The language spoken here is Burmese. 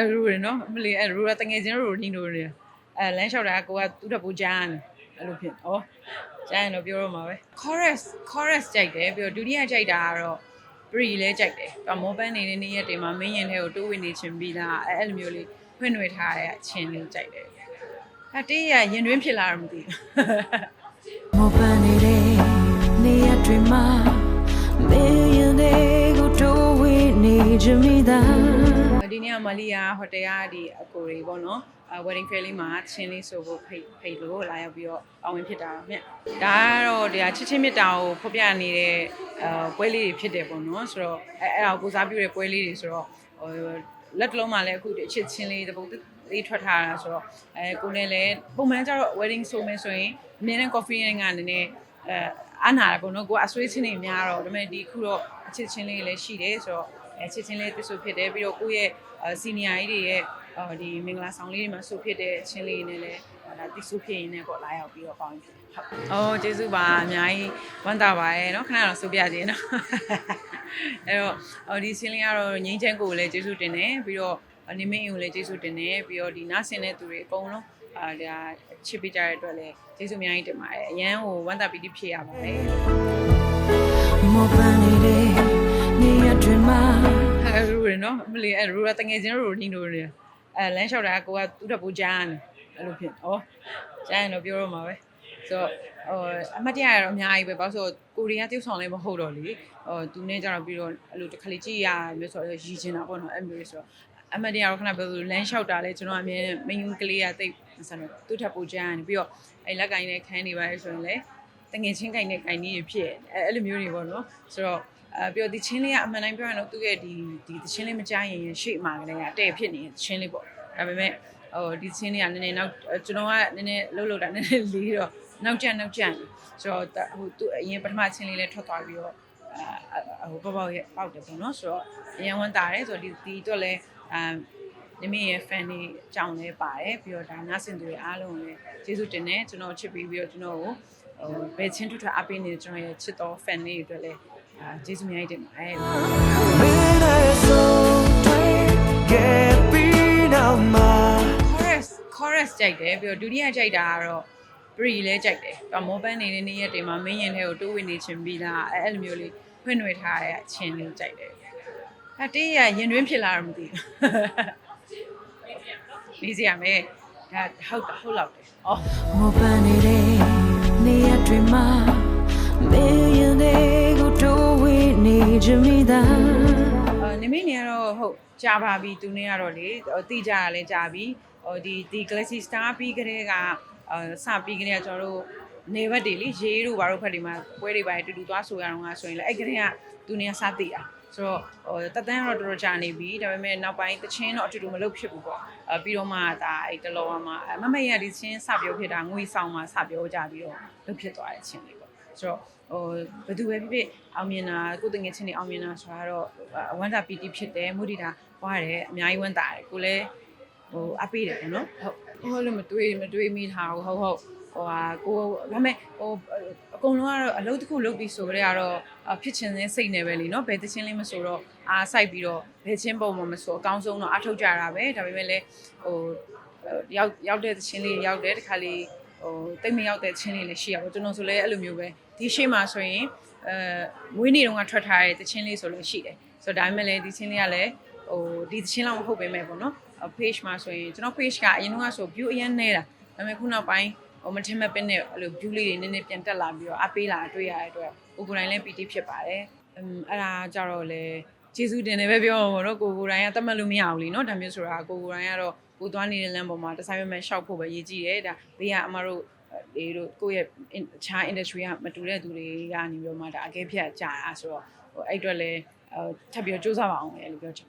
အဲရူရနော်မလီအဲရူရတငယ်ချင်းရူနီနိုရအဲလမ်းလျှောက်တာကကိုကသူ့တက်ပူကြားနေအဲ့လိုဖြစ်ဩကြားရင်တော့ပြောတော့မှာပဲ chorus chorus ကြိုက်တယ်ပြီးတော့ဒုတိယကြိုက်တာကတော့ pre လဲကြိုက်တယ်။တော့မောပန်းနေတဲ့နေ့ရက်တွေမှာမင်းရင်ထဲကိုတိုးဝင်နေချင်ပြီးလားအဲအဲ့လိုမျိုးလေးဖွင့်နှွေထားတဲ့အချင်းလေးကြိုက်တယ်။အတေးရရင်တွင်းဖြစ်လာတော့မသိဘူး။မောပန်းနေတဲ့နေရတွေမှာမင်းရင်တွေကိုတိုးဝေးနေချင်မိသား ဒီနေ့ကမလီယာဟိုတယ်ကဒီအကိုတွေပေါ့နော်အ wedding fair လေးမှာချင်းလေးဆိုဖို့ဖိတ်ဖိတ်လို့လာရောက်ပြီးတော့ပါဝင်ဖြစ်တာတော့မြတ်ဒါကတော့ဒီချစ်ချင်းမြတ်တာကိုဖော်ပြနေတဲ့အဲပွဲလေးတွေဖြစ်တယ်ပေါ့နော်ဆိုတော့အဲအဲ့ဒါကိုကိုစားပြုတဲ့ပွဲလေးတွေဆိုတော့ဟိုလက်တလုံးမှာလည်းအခုဒီအချစ်ချင်းလေးတပုတ်လေးထွက်ထားတာဆိုတော့အဲကိုနဲ့လည်းပုံမှန်ကျတော့ wedding ဆိုမယ်ဆိုရင်အမြဲတမ်း coffee နဲ့ကနည်းနည်းအဲအနာတာပေါ့နော်ကိုကအဆွေးချင်းတွေများတော့ဒါပေမဲ့ဒီခုတော့အချစ်ချင်းလေးလည်းရှိတယ်ဆိုတော့ အဲချစ်ချင်းလေးပြဆိုဖြစ်တယ်ပြီးတော့ကိုယ့်ရဲ့စီနီယာကြီးတွေရဲ့အော်ဒီမင်္ဂလာဆောင်လေးတွေမှာဆိုဖြစ်တဲ့ချင်းလေးနဲ့လည်းဒါတိဆိုဖြစ်ရင်းနဲ့ပေါ့လာရောက်ပြီးတော့ပေါင်းဖြစ်တယ်ဟုတ်။အော်ကျေးဇူးပါအများကြီးဝမ်းသာပါရဲ့เนาะခဏတော့ဆိုပြခြင်းเนาะ။အဲ့တော့အော်ဒီချင်းလေးကတော့ငိမ့်ချမ်းကိုလည်းကျေးဇူးတင်တယ်ပြီးတော့နေမင်းကိုလည်းကျေးဇူးတင်တယ်ပြီးတော့ဒီနားဆင်တဲ့သူတွေအကုန်လုံးအာဒါချစ်ပေးကြတဲ့အတွက်လည်းကျေးဇူးအများကြီးတင်ပါတယ်အရန်ကိုဝမ်းသာပီတိဖြစ်ရပါတယ်။ မောပန်းနေတဲ့နေရတွေမှာ အဲရူရ နော်မလီအဲရူရတငယ်ချင်းရူနီနိုရအဲလမ်းလျှောက်တာကကိုကသူ့တက်ပူကြားနေအဲ့လိုဖြစ်ဩကြားရင်တော့ပြောတော့မှာပဲဆိုတော့ဟိုအမတ်တရရတော့အများကြီးပဲဘာလို့ဆိုကိုရီးယားတယောက်ဆောင်လည်းမဟုတ်တော့လေဟိုသူနဲ့ကြတော့ပြီးတော့အဲ့လိုတစ်ခါလေးကြည့်ရမျိုးဆိုတော့ရည်ချင်တာပေါ့နော်အဲ့မျိုးဆိုတော့အမတ်တရတော့ခဏပြောလို့လမ်းလျှောက်တာလဲကျွန်တော်အမြဲမင်းကလေးကတိတ်ဆန်တော့သူ့ထပ်ပူကြားနေပြီးတော့အဲ့လက်ကင်နဲ့ခန်းနေပါလေဆိုရင်လည်းတငယ်ချင်းကင်နဲ့ကင်ကြီးဖြစ်အဲ့အဲ့လိုမျိုးတွေပေါ့နော်ဆိုတော့ အဲပြီးတော့ဒီချင်းလေးကအမှန်တိုင်းပြောရရင်တော့သူ့ရဲ့ဒီဒီသချင်းလေးမကြားရင်ရှေ့မှာကလေးကတဲ့ဖြစ်နေတဲ့သချင်းလေးပေါ့ဒါပေမဲ့ဟိုဒီသချင်းလေးကနည်းနည်းနောက်ကျွန်တော်ကနည်းနည်းလှုပ်လှုပ်တာနည်းနည်းလေးတော့နောက်ကျနောက်ကျဆိုတော့ဟိုသူအရင်ပထမချင်းလေးလည်းထွက်သွားပြီးတော့အဲဟိုပေါက်ပေါက်ရဲ့ပေါက်တယ်ပေါ့နော်ဆိုတော့အရင်ဝန်တာတယ်ဆိုတော့ဒီဒီတော့လည်းအာနမရဲ့ fan တွေအကြောင်းလေးပါတယ်ပြီးတော့ဒါနားဆင်သူတွေအားလုံးလည်းကျေးဇူးတင်တယ်ကျွန်တော်ချစ်ပြီးပြီးတော့ကျွန်တော်ကိုဟိုဘယ်ချင်းထွတ်ထွတ်အပေးနေတဲ့ကျွန်တော်ရဲ့ချစ်တော် fan တွေအတွက်လည်းအာ ကျေးဇူးအများကြီးတင်ပါတယ်မင်းရဲ့ဆုံးတွေကပြီးနောက်မှာ chorus chorus ကြိုက်တယ်ပြီးတော့ဒုတိယကြိုက်တာကတော့ pre လဲကြိုက်တယ်။တော့မောပန်းနေတဲ့နေ့ရက်တွေမှာမင်းရင်ထဲကိုတိုးဝင်နေချင်ပြီးလားအဲအဲ့လိုမျိုးလေးဖွင့်နှွေထားတဲ့အချင်းလေးကြိုက်တယ်။အတေးရရင်တွင်းဖြစ်လာတော့မသိဘူး။နေစီရမယ်။ဒါဟုတ်တာဟုတ်လောက်တယ်။အော်မောပန်းနေတဲ့ နေချင်မိသားအာနေမိနေကတော့ဟုတ်ကြာပါပြီသူနေကတော့လေဟိုတိကြရလဲကြာပြီဟိုဒီဒီ Galaxy Star ပြီးကလေးကအာစပြီးကလေးကကျွန်တော်တို့နေဘက်တွေလေရေးတို့ဘာတို့ဖက်တွေမှာပွဲတွေပါတူတူသွားဆိုရအောင်ကဆိုရင်လည်းအဲ့ကလေးကသူနေကစသိတာဆိုတော့ဟိုတတန်းကတော့တော်တော်ကြာနေပြီဒါပေမဲ့နောက်ပိုင်းတချင်းတော့အတူတူမလုပ်ဖြစ်ဘူးပေါ့အပြီးတော့မှဒါအဲ့တလောကမှမမရဒီချင်းစပြောဖြစ်တာငွေဆောင်မှစပြောကြပြီးတော့လုပ်ဖြစ်သွားတဲ့ချင်းလေးပေါ့ ဆိုတော့ဟိုဘယ်သူပဲဖြစ်ဖြစ်အောင်မြင်တာကိုယ်တငယ်ချင်းတွေအောင်မြင်တာဆိုတာတော့အဝမ်းသာပီတိဖြစ်တယ်မုဒိတာဟွာတယ်အများကြီးဝမ်းသာတယ်ကိုလည်းဟိုအပေးတယ်ပေါ့နော်ဟုတ်ဟိုလည်းမတွေးမတွေးမိထားဘူးဟုတ်ဟုတ်ဟိုဟာကိုဒါပေမဲ့ဟိုအကုန်လုံးကတော့အလုပ်တစ်ခုလုပ်ပြီးဆိုကြတဲ့ကတော့ဖြစ်ချင်တဲ့စိတ်နဲ့ပဲလीနော်ဘယ်တချင်းလေးမဆိုတော့အားစိုက်ပြီးတော့ဘယ်ချင်းပုံမှမဆိုအကောင်းဆုံးတော့အထုတ်ကြတာပဲဒါပေမဲ့လည်းဟိုရောက်ရောက်တဲ့တချင်းလေးရောက်တဲ့တခါလေး ဟိုတိတ်မရောက်တဲ့ချင်းလေးလည်းရှိရပါဘူးကျွန်တော်ဆိုလည်းအဲ့လိုမျိုးပဲဒီရှေ့မှာဆိုရင်အဲမွေးနေ့တုန်းကထွက်ထားတဲ့တချင်းလေးဆိုလည်းရှိတယ်ဆိုတော့ဒါပေမဲ့လည်းဒီချင်းလေးကလည်းဟိုဒီတချင်းလောက်မဟုတ်ပေမဲ့ပေါ့နော် page မှာဆိုရင်ကျွန်တော် page ကအရင်ကဆို view အရင်နေတာဒါပေမဲ့ခုနောက်ပိုင်းဟိုမထင်မဲ့ပင်းနဲ့အဲ့လို view လေးတွေနည်းနည်းပြန်တက်လာပြီးတော့အပေးလာတွေ့ရတဲ့အတွက်ကိုကိုယ်တိုင်လည်း PT ဖြစ်ပါတယ်အမ်အဲ့ဒါကြတော့လေကျေးဇူးတင်တယ်ပဲပြောမှာပေါ့နော်ကိုကိုယ်တိုင်ကတတ်မှတ်လို့မရဘူးလीเนาะဒါမျိုးဆိုတာကိုကိုယ်တိုင်ကတော့ ကိုသွားနေတဲ့လမ်းပေါ်မှာတစ်ဆိုင်မဲ့ရှောက်ဖို့ပဲရည်ကြည့်တယ်ဒါဘေးကအမတို့ဒီတို့ကိုယ့်ရဲ့အခြား industry ကမတူတဲ့သူတွေကနေပြီးတော့မှဒါအကဲဖြတ်ကြတာဆိုတော့ဟိုအဲ့အတွက်လည်းထပ်ပြီးတော့စူးစမ်းပါအောင်လေလို့ပြောချင်